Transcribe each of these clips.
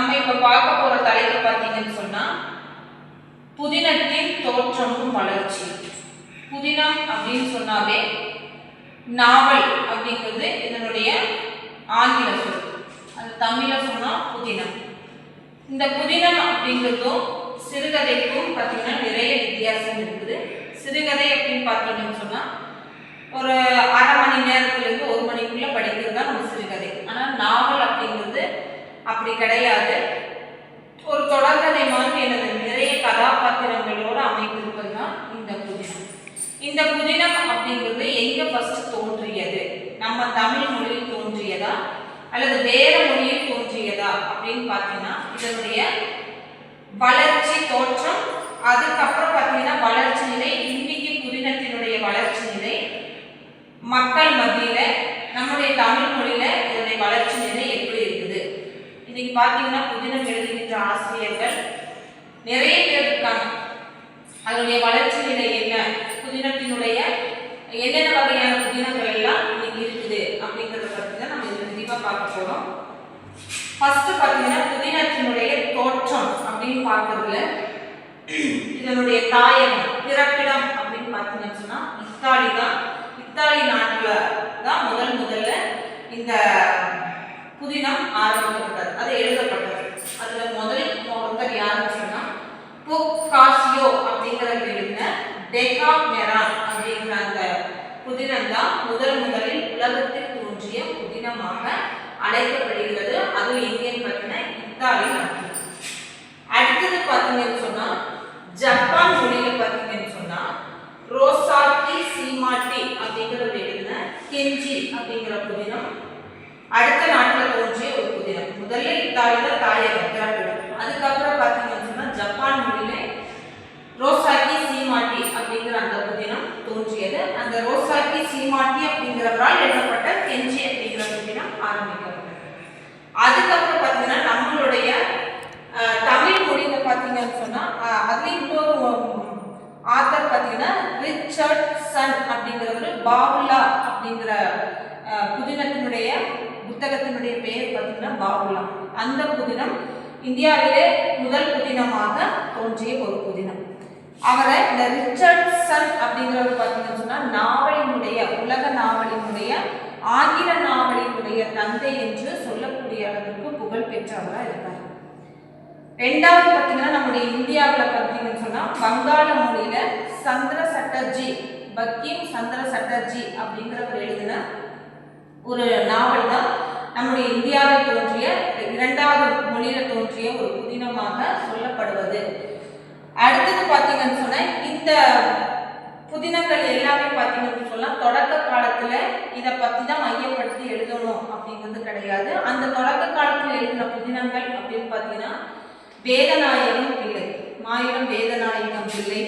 நம்ம இப்ப பார்க்க போற தலைப்பு பார்த்தீங்கன்னு சொன்னா புதினத்தின் தோற்றமும் வளர்ச்சி. புதினம் அப்படின்னு சொன்னாவே நாவல் அப்படிங்கிறது இதனுடைய ஆங்கில சொல். அது தமிழ சொன்னா புதினம். இந்த புதினம் அப்படிங்கிறதும் சிறுகதைக்கும் பார்த்தீங்கன்னா நிறைய வித்தியாசம் இருக்குது. சிறுகதை அப்படின்னு பார்த்தீங்கன்னு சொன்னா ஒரு அரை மணி நேரத்துலேருந்து ஒரு மணிக்குள்ள படிக்கிறது தான் நம்ம சிறுகதை ஆனால் நாவல் அப்படிங்கிறது அப்படி கிடையாது. ஒரு தொடர்கதை மாதிரி எனது நிறைய கதாபாத்திரங்களோடு அமைந்திருப்பது தான் இந்த புதினம். இந்த புதினம் அப்படிங்கிறது எங்கே ஃபஸ்ட்டு தோன்றியது? நம்ம தமிழ் மொழியில் தோன்றியதா? அல்லது வேற மொழியில் தோன்றியதா? அப்படின்னு பார்த்தீங்கன்னா இதனுடைய வளர்ச்சி தோற்றம் அதுக்கப்புறம் பார்த்தீங்கன்னா வளர்ச்சி நிலை இன்னைக்கு புதினத்தினுடைய வளர்ச்சி நிலை மக்கள் மத்தியில் நம்முடைய தமிழ் மொழியில இதனுடைய வளர்ச்சி நிலை எப்படி இருக்குது இன்னைக்கு பார்த்தீங்கன்னா புதினம் எழுதுகின்ற ஆசிரியர்கள் நிறைய பேர் இருக்காங்க. அதனுடைய வளர்ச்சி நிலை என்ன? புதினத்தினுடைய என்னென்ன வகையான புதினங்கள் எல்லாம் இன்னைக்கு இருக்குது அப்படிங்கிறத பற்றி தான் நம்ம இதில் விரிவாக பார்க்க போகிறோம் ஃபர்ஸ்ட் பார்த்தீங்கன்னா புதினத்தினுடைய தோற்றம் அப்படின்னு பார்க்கறதுல இதனுடைய தாயகம் பிறப்பிடம் அப்படின்னு பார்த்தீங்கன்னு சொன்னால் இத்தாலி தான். இத்தாலி நாட்டில் தான் முதல் முதல்ல இந்த புதினம் ஆரம்பிக்கப்பட்டது. அது எழுதப்பட்டது. அதுல முதல் ஒருத்தர் யாருன்னு சொன்னா புக்காசியோ அப்படிங்கிறவர் எழுதின டெகாமெரான் அப்படிங்கிற அந்த புதினம் தான் முதல் முதலில் உலகத்தில் தோன்றிய புதினமாக அழைக்கப்படுகிறது. அதுவும் எங்கேன்னு பார்த்தீங்கன்னா இத்தாலி நாட்டில் அடுத்தது பார்த்தீங்கன்னு சொன்னா ஜப்பான் மொழியில பார்த்தீங்கன்னு சொன்னா ரோசாட்டி சீமாட்டி அப்படிங்கிற எழுதின கெஞ்சி அப்படிங்கிற புதினம் அடுத்த நாட்டில் தோன்றிய ஒரு புதினம் தாயில இத்தாலியில தாயகம் பிறப்பிடம் அதுக்கப்புறம் பார்த்தீங்கன்னு சொன்னால் ஜப்பான் மொழியில ரோசாக்கி சீமாட்டி அப்படிங்கிற அந்த புதினம் தோன்றியது. அந்த ரோசாக்கி சீமாட்டி அப்படிங்கிறவரால் எழுதப்பட்ட கெஞ்சி அப்படிங்கிற புதினம் ஆரம்பிக்கப்பட்டது. அதுக்கப்புறம் பார்த்தீங்கன்னா நம்மளுடைய தமிழ் மொழியில பார்த்தீங்கன்னு சொன்னால் அஹ், இன்னொரு ஆத்தர் பார்த்தீங்கன்னா ரிச்சர்ட் சன் அப்படிங்கிறவர் பாவுலா அப்படிங்கிற புதினத்தினுடைய புத்தகத்தினுடைய பெயர் பார்த்தீங்கன்னா பாபுலாம் அந்த புதினம் இந்தியாவிலே முதல் புதினமாக தோன்றிய ஒரு புதினம். அவரை இந்த ரிச்சர்ட் சன் அப்படிங்கிறவர் பார்த்தீங்கன்னு சொன்னால் நாவலினுடைய உலக நாவலினுடைய ஆங்கில நாவலினுடைய தந்தை என்று சொல்லக்கூடிய அளவிற்கு புகழ் பெற்றவராக இருக்கார். ரெண்டாவது பார்த்தீங்கன்னா நம்முடைய இந்தியாவில் பார்த்தீங்கன்னு சொன்னால் வங்காள மொழியில சந்திர சட்டர்ஜி பக்கீம் சந்திர சட்டர்ஜி அப்படிங்கிறவர் எழுதின ஒரு நாவல் தான் நம்முடைய இந்தியாவில் தோன்றிய இரண்டாவது மொழியில தோன்றிய ஒரு புதினமாக சொல்லப்படுவது. அடுத்தது பார்த்தீங்கன்னு சொன்னால் இந்த புதினங்கள் எல்லாமே பார்த்தீங்கன்னு சொன்னால் தொடக்க காலத்தில் இதை பற்றி தான் மையப்படுத்தி எழுதணும் அப்படிங்கிறது கிடையாது. அந்த தொடக்க காலத்தில் எழுதின புதினங்கள் அப்படின்னு பார்த்தீங்கன்னா வேதநாயகம் பிள்ளை மாயிரம் வேதநாயகம் பிள்ளை.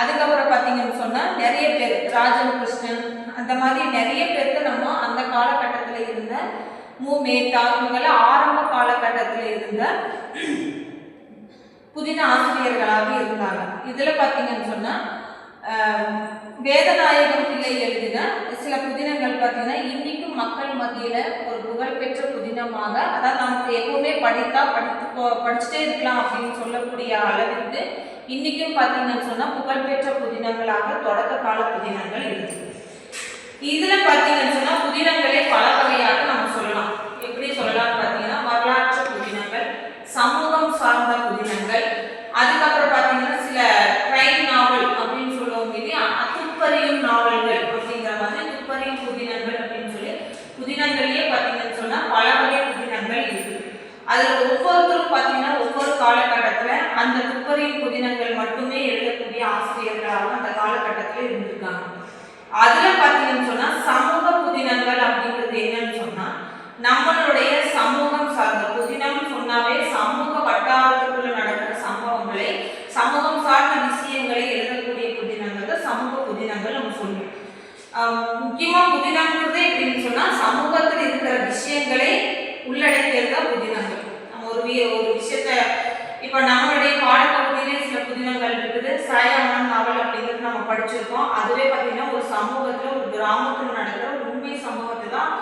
அதுக்கப்புறம் பார்த்தீங்கன்னு சொன்னால் நிறைய பேர் ராஜன் கிருஷ்ணன் அந்த மாதிரி நிறைய பேருக்கு நம்ம அந்த காலகட்டத்தில் இருந்த மு மேத்தா இவங்கெல்லாம் ஆரம்ப காலகட்டத்தில் இருந்த புதின ஆசிரியர்களாக இருந்தாங்க இதில் பார்த்தீங்கன்னு சொன்னால் வேதநாயகம் பிள்ளை எழுதின சில புதினங்கள் பார்த்தீங்கன்னா இன்னைக்கும் மக்கள் மத்தியில் ஒரு புகழ்பெற்ற புதினமாக அதாவது நமக்கு எப்பவுமே படித்தா படித்து படிச்சுட்டே இருக்கலாம் அப்படின்னு சொல்லக்கூடிய அளவிற்கு இன்னைக்கும் பார்த்தீங்கன்னு சொன்னால் புகழ்பெற்ற புதினங்களாக தொடக்க கால புதினங்கள் இருக்குது இதில் பார்த்தீங்கன்னு சொன்னால் புதினங்களே பல வகையாக நம்ம சொல்லலாம் எப்படி சொல்லலாம் பார்த்தீங்கன்னா வரலாற்று புதினங்கள் சமூகம் சார்ந்த புதினங்கள் அதுக்கப்புறம் பார்த்தீங்கன்னா சில கிரைம் நாவல் அப்படின்னு சொல்லுவோம் இல்லையா? துப்பறியும் நாவல்கள் அப்படிங்கிற மாதிரி துப்பறியும் புதினங்கள் அப்படின்னு சொல்லி புதினங்கள்லயே பார்த்தீங்கன்னு சொன்னால் பல வகை புதினங்கள் இருக்கு. அதில் ஒவ்வொருத்தரும் பார்த்தீங்கன்னா ஒவ்வொரு காலகட்டத்தில் அந்த துப்பறியும் புதினங்கள் மட்டுமே எழுதக்கூடிய ஆசிரியர்களாக அந்த காலகட்டத்தில் இருந்திருக்காங்க. அதில் பார்த்தீங்கன்னு சொன்னால் சமூக புதினங்கள் அப்படிங்கிறது என்னன்னு சொன்னால் நம்மளோட சமூகம் சார்ந்த புதினம் சொன்னாவே சமூக வட்டாரத்துக்குள்ள நடக்கிற சம்பவங்களை சமூகம் சார்ந்த விஷயங்களை எழுதக்கூடிய புதினங்கள் தான் சமூக புதினங்கள் நம்ம சொல்லுவோம் ஆஹ் முக்கியமா புதினங்கிறது எப்படின்னு சொன்னா சமூகத்தில் இருக்கிற விஷயங்களை உள்ளடக்கியது தான் புதினங்கள். நம்ம ஒரு ஒரு விஷயத்த இப்ப நம்மளுடைய பாடப்பகுதியிலே சில புதினங்கள் இருக்குது. சாயாமன் நாவல் அப்படிங்கிறது நம்ம படிச்சிருக்கோம். அதுவே பார்த்தீங்கன்னா ஒரு சமூகத்துல ஒரு கிராமத்துல நடக்கிற உண்மை சமூகத்தை தான்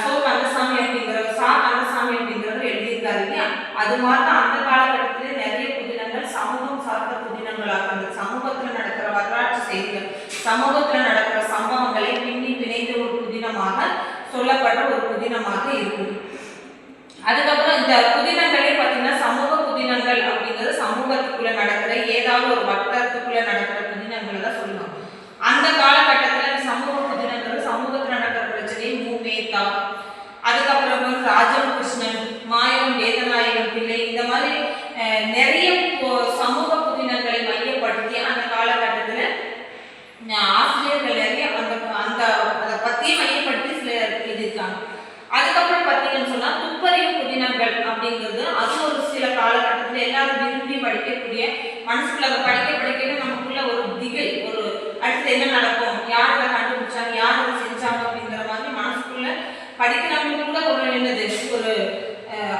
சோ கந்தசாமி அப்படிங்கிற சா கந்தசாமி அப்படிங்கிறவர் எழுதியிருக்காரு இல்லையா? அது மாதிரி அந்த காலகட்டத்திலே நிறைய புதினங்கள் சமூகம் சார்ந்த புதினங்களாக இருந்தது. சமூகத்துல நடக்கிற வரலாற்று செய்திகள் சமூகத்துல நடக்கிற சம்பவங்களை பின்னி பிணைந்த ஒரு புதினமாக சொல்லப்படுற ஒரு புதினமாக இருக்குது அதுக்கப்புறம் இந்த புதினங்களே பார்த்தீங்கன்னா சமூக புதினங்கள் அப்படிங்கிறது சமூகத்துக்குள்ள நடக்கிற ஏதாவது ஒரு வட்டத்துக்குள்ள நடக்கிற புதினங்களை தான் சொல்லுவாங்க அந்த காலகட்டத்தில் இந்த சமூக புதினங்கள் சமூகத்தில் நடக்கிற பிரச்சனையை மூமேத்தா அதுக்கப்புறம் வந்து ராஜம் கிருஷ்ணன் மாயம் வேதநாயகம் பிள்ளை இந்த மாதிரி அஹ், நிறைய பொ- சமூக புதினங்களை மையப்படுத்தி அந்த காலகட்டத்தில் ஆசிரியர்கள் நிறைய அந்த அந்த அதை பற்றியே மையப்படுத்தி சில எழுதியிருக்காங்க அதுக்கப்புறம் பார்த்தீங்கன்னு சொன்னால் துப்பறிவு புதினங்கள் அப்படிங்கிறது அது ஒரு சில காலகட்டத்தில் எல்லாரும் விரும்பி படிக்கக்கூடிய மனசுக்குள்ள அதை படிக்க படிக்கவே நமக்குள்ள ஒரு திகில் ஒரு அடுத்து என்ன நடக்கும்? யார் இதை கண்டுபிடிச்சாங்க? யார் அதை செஞ்சாங்க அப்படிங்கிற மாதிரி மனசுக்குள்ள படிக்கிறவங்களுக்குள்ள ஒரு என்னது? ஒரு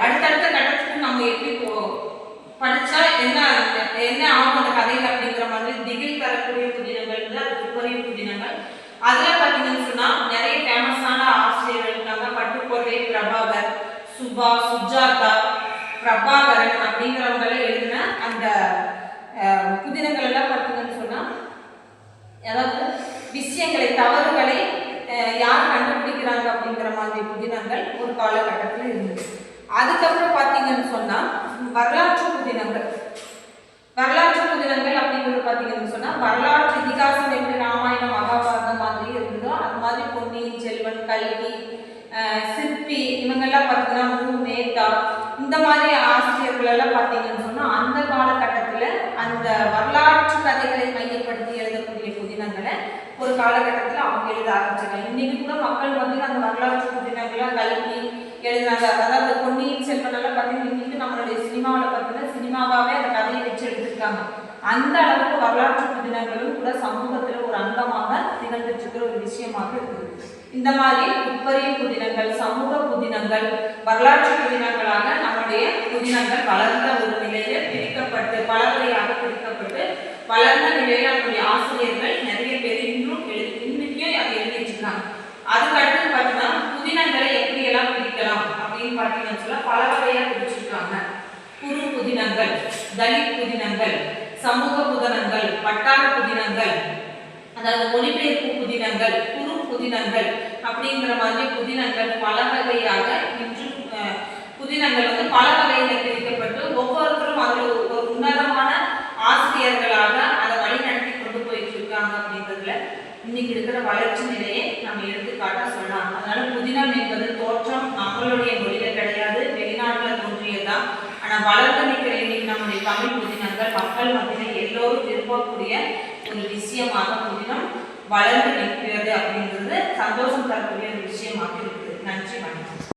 அடுத்தடுத்த கட்டத்துக்கு நம்ம எப்படி போ படிச்சா என்ன என்ன ஆகும் அந்த கதையில் அப்படிங்கிற மாதிரி திகில் தரக்கூடிய புதினங்கள் வந்து அது துப்பறிவு புதினங்கள். அதில் பார்த்தீங்கன்னு சொன்னால் நிறைய ஃபேமஸான ஆசிரியர்கள் இருக்காங்க பட்டுக்கோட்டை பிரபாகர் சுபா சுஜாதா பிரபாகரன் அப்படிங்கிறவங்க எல்லாம் எழுதின அந்த அஹ், புதினங்கள் எல்லாம் பார்த்தீங்கன்னு சொன்னா அதாவது விஷயங்களை தவறுகளை யார் கண்டுபிடிக்கிறாங்க அப்படிங்கிற மாதிரி புதினங்கள் ஒரு காலகட்டத்தில் இருந்தது. அதுக்கப்புறம் பார்த்தீங்கன்னு சொன்னா வரலாற்று புதினங்கள். வரலாற்று புதினங்கள் அப்படிங்கிறது பார்த்தீங்கன்னு சொன்னா வரலாற்று இதிகாசம் எப்படி ராமாயணம் மகாபாரதம் மாதிரி இருந்ததோ அது மாதிரி பொன்னியின் செல்வன் கல்வி அஹ், சிற்பி இவங்கெல்லாம் பார்த்தீங்கன்னா மு மேத்தா இந்த மாதிரி ஆசிரியர்கள் எல்லாம் பார்த்தீங்கன்னு சொன்னா அந்த காலகட்டத்தில் அந்த வரலாற்று கதைகளை மையப்படுத்தி எழுதக்கூடிய புதினங்களை ஒரு காலகட்டத்தில் அவங்க எழுத ஆரம்பிச்சாங்க. இன்னைக்கு கூட மக்கள் வந்து அந்த வரலாற்று புதினங்களை கல்வி எழுதினாங்க அதாவது பொன்னியின் செல்வனெல்லாம் பார்த்தீங்கன்னா இன்னைக்கு நம்மளுடைய சினிமாவில் பார்த்தீங்கன்னா சினிமாவாகவே அந்த கதையை வச்சு எடுத்திருக்காங்க. அந்த அளவுக்கு வரலாற்று புதினங்களும் கூட சமூகத்தில் ஒரு அங்கமாக திகழ்ந்துட்டு ஒரு விஷயமாக இருக்குது. இந்த மாதிரி உப்பரிய புதினங்கள் சமூக புதினங்கள் வரலாற்று புதினங்களாக நம்முடைய புதினங்கள் வளர்ந்த ஒரு நிலையில் பிரிக்கப்பட்டு பல வகையாக பிரிக்கப்பட்டு வளர்ந்த நிலையில் நம்முடைய ஆசிரியர்கள் நிறைய பேர் இன்னும் எழுதி அதை எழுதிட்டுருக்காங்க. அதுக்கு அடுத்து பார்த்தீங்கன்னா புதினங்களை எப்படி எல்லாம் பிரிக்கலாம் அப்படின்னு பார்த்தீங்கன்னு சொல்ல பல வகையாக பிரிச்சிருக்காங்க. குறு புதினங்கள் தலித் புதினங்கள் சமூக புதினங்கள் வட்டார புதினங்கள் அதாவது மொழிபெயர்ப்பு புதினங்கள் குறு புதினங்கள் அப்படிங்கிற மாதிரி புதினங்கள் பல வகையாக இன்று அஹ், புதினங்கள் வந்து பல வகையில பிரிக்கப்பட்டு ஒவ்வொருத்தரும் அதில் ஒரு ஒரு உன்னதமான ஆசிரியர்களாக அதை வழி நடத்தி கொண்டு போயிட்டு இருக்காங்க அப்படின்றதுல இன்னைக்கு இருக்கிற வளர்ச்சி நிலையை நம்ம எடுத்துக்காட்டா சொல்லலாம். அதனால புதினம் என்பது தோற்றம் நம்மளுடைய மொழியில கிடையாது வெளிநாட்டுல தோன்றியதுதான். ஆனா வளர்ந்து நிற்கிற இன்னைக்கு நம்முடைய தமிழ் புதினங்கள் மக்கள் மத்தியில் எல்லோரும் விரும்பக்கூடிய ஒரு விஷயமாக புதினம் வளர்ந்து நிற்கிறது அப்படிங்கிறது சந்தோஷம் தரக்கூடிய ஒரு விஷயமாக இருக்குது. நன்றி வணக்கம்.